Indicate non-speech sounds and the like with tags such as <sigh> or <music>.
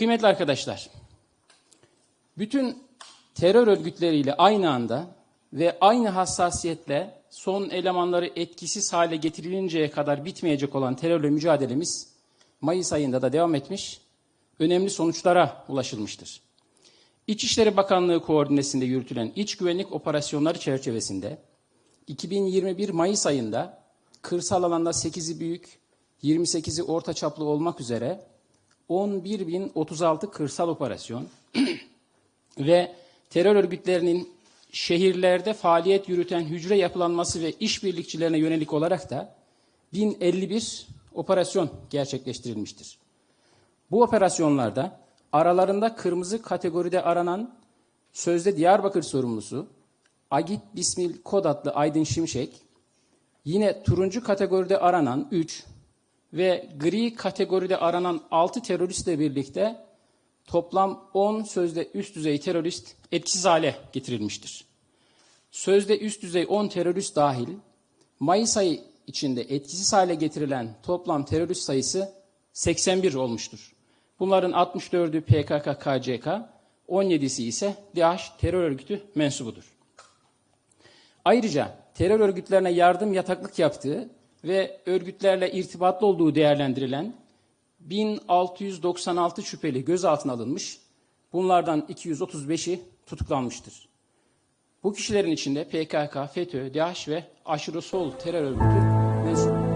Kıymetli arkadaşlar, bütün terör örgütleriyle aynı anda ve aynı hassasiyetle son elemanları etkisiz hale getirilinceye kadar bitmeyecek olan terörle mücadelemiz Mayıs ayında da devam etmiş, önemli sonuçlara ulaşılmıştır. İçişleri Bakanlığı koordinesinde yürütülen iç güvenlik operasyonları çerçevesinde 2021 Mayıs ayında kırsal alanda 8'i büyük, 28'i orta çaplı olmak üzere 11.036 kırsal operasyon <clears throat> ve terör örgütlerinin şehirlerde faaliyet yürüten hücre yapılanması ve işbirlikçilerine yönelik olarak da 1051 operasyon gerçekleştirilmiştir. Bu operasyonlarda aralarında kırmızı kategoride aranan sözde Diyarbakır sorumlusu Agit Bismil Kod adlı Aydın Şimşek, yine turuncu kategoride aranan 3 ve gri kategoride aranan 6 teröristle birlikte toplam 10 sözde üst düzey terörist etkisiz hale getirilmiştir. Sözde üst düzey 10 terörist dahil Mayıs ayı içinde etkisiz hale getirilen toplam terörist sayısı 81 olmuştur. Bunların 64'ü PKK-KCK, 17'si ise DAEŞ terör örgütü mensubudur. Ayrıca terör örgütlerine yardım yataklık yaptığı ve örgütlerle irtibatlı olduğu değerlendirilen 1696 şüpheli gözaltına alınmış, bunlardan 235'i tutuklanmıştır. Bu kişilerin içinde PKK, FETÖ, DAEŞ ve aşırı sol terör örgütü mensup.